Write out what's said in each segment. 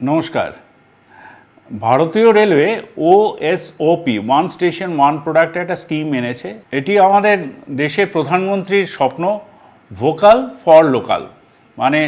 নমস্কার। ভারতীয় railway O S OP one station one product একটা স্কিম এনেছে। এটি আমাদের দেশের প্রধানমন্ত্রীর স্বপ্ন ভোকাল ফর লোকাল মানে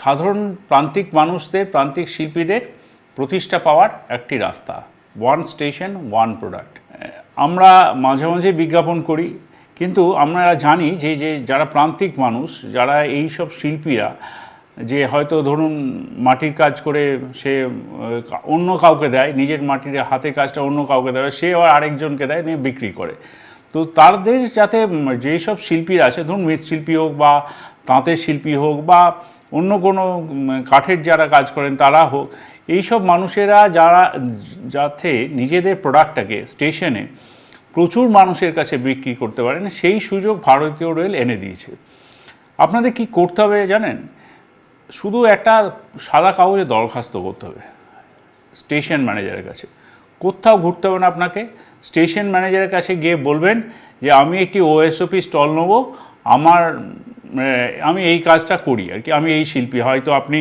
সাধারণ প্রান্তিক মানুষদের, প্রান্তিক শিল্পীদের প্রতিষ্ঠা পাওয়ার একটি রাস্তা। ওয়ান স্টেশন ওয়ান প্রোডাক্ট আমরা মাঝে মাঝে বিজ্ঞাপন করি, কিন্তু আমরা জানি যে যে যারা প্রান্তিক মানুষ, যারা এই সব শিল্পীরা যে হয়তো ধরুন মাটির কাজ করে সে অন্য কাউকে দেয় নিজের মাটির হাতের কাজটা অন্য কাউকে দেয় সে আবার আরেকজনকে দেয় নিয়ে বিক্রি করে। তো তাদের যাতে উম, যেই সব শিল্পীরা আছে ধরুন মৃৎশিল্পী হোক বা তাঁতের শিল্পী হোক বা অন্য কোনো কাঠের যারা কাজ করেন তারা হোক এইসব মানুষেরা যারা যাতে নিজেদের প্রোডাক্টটাকে স্টেশনে প্রচুর মানুষের কাছে বিক্রি করতে পারেন সেই সুযোগ ভারতীয় রেল এনে দিয়েছে। আপনাদের কি করতে হবে জানেন? শুধু একটা সাদা কাগজে দরখাস্ত করতে হবে, স্টেশন ম্যানেজারের কাছে। কোথাও ঘুরতে হবে না আপনাকে, স্টেশন ম্যানেজারের কাছে গিয়ে বলবেন যে, আমি একটি ওএসওপি স্টল নেব, আমার আমি এই কাজটা করি আর কি, আমি এই শিল্পী, হয়তো আপনি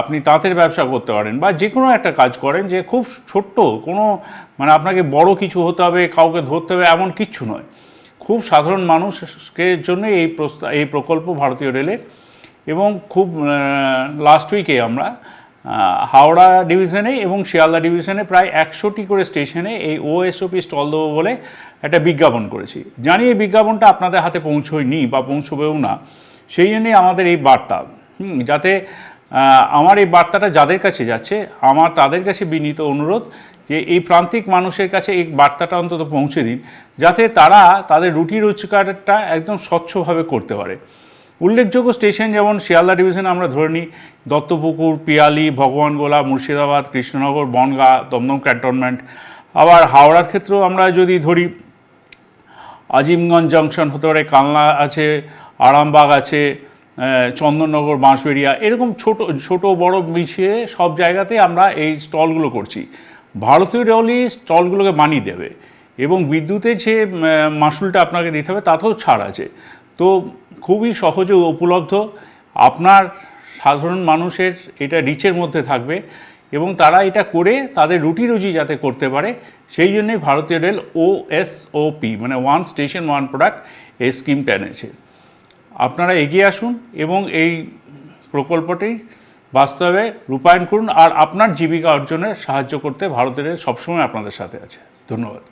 আপনি তাঁতের ব্যবসা করতে পারেন বা যে কোনো একটা কাজ করেন যে খুব ছোট্ট, কোনো মানে আপনাকে বড় কিছু হতে হবে, কাউকে ধরতে হবে, এমন কিচ্ছু নয়। খুব সাধারণ মানুষকে জন্য এই এই প্রকল্প ভারতীয় রেলের এবং খুব লাস্ট উইকে আমরা হাওড়া ডিভিশনে এবং শিয়ালদা ডিভিশনে প্রায় একশোটি করে স্টেশনে এই ওএসওপি স্টল দেবো বলে একটা বিজ্ঞাপন করেছি। জানি এই বিজ্ঞাপনটা আপনাদের হাতে পৌঁছয়নি বা পৌঁছবেও না। সেই জন্যই আমাদের এই বার্তা। যাতে আমার এই বার্তাটা যাদের কাছে যাচ্ছে, আমার তাদের কাছে বিনীত অনুরোধ যে এই প্রান্তিক মানুষের কাছে এই বার্তাটা অন্তত পৌঁছে দিন, যাতে তারা তাদের রুটি রোজগারটা একদম স্বচ্ছভাবে করতে পারে। উল্লেখযোগ্য স্টেশন যেমন শিয়ালদা ডিভিশন আমরা ধরে নিই, দত্তপুকুর, পিয়ালি ভগবানগোলা মুর্শিদাবাদ, কৃষ্ণনগর, বনগা, দমদম ক্যান্টনমেন্ট। আবার হাওড়ার ক্ষেত্রেও আমরা যদি ধরি, আজিমগঞ্জ জংশন হতে পারে, কালনা আছে, আরামবাগ আছে চন্দননগর, বাঁশবেড়িয়া, এরকম ছোট ছোট বড় মিশিয়ে সব জায়গাতে আমরা এই স্টলগুলো করছি। ভারতীয় রেলই স্টলগুলোকে বানিয়ে দেবে এবং বিদ্যুতের যে মাসুলটা আপনাকে দিতে হবে, তাতেও ছাড় আছে। তো খুবই সহজে উপলব্ধ। আপনার সাধারণ মানুষের এটা রিচের মধ্যে থাকবে এবং তারা এটা করে তাদের রুটি রুজি যাতে করতে পারে, সেই জন্যই ভারতীয় রেল ওএসওপি মানে ওয়ান স্টেশন ওয়ান প্রোডাক্ট এই স্কিমটা এনেছে। আপনারা এগিয়ে আসুন এবং এই প্রকল্পটি বাস্তবে রূপায়ণ করুন আর আপনার জীবিকা অর্জনে সাহায্য করতে ভারতের রেল সবসময় আপনাদের সাথে আছে। ধন্যবাদ।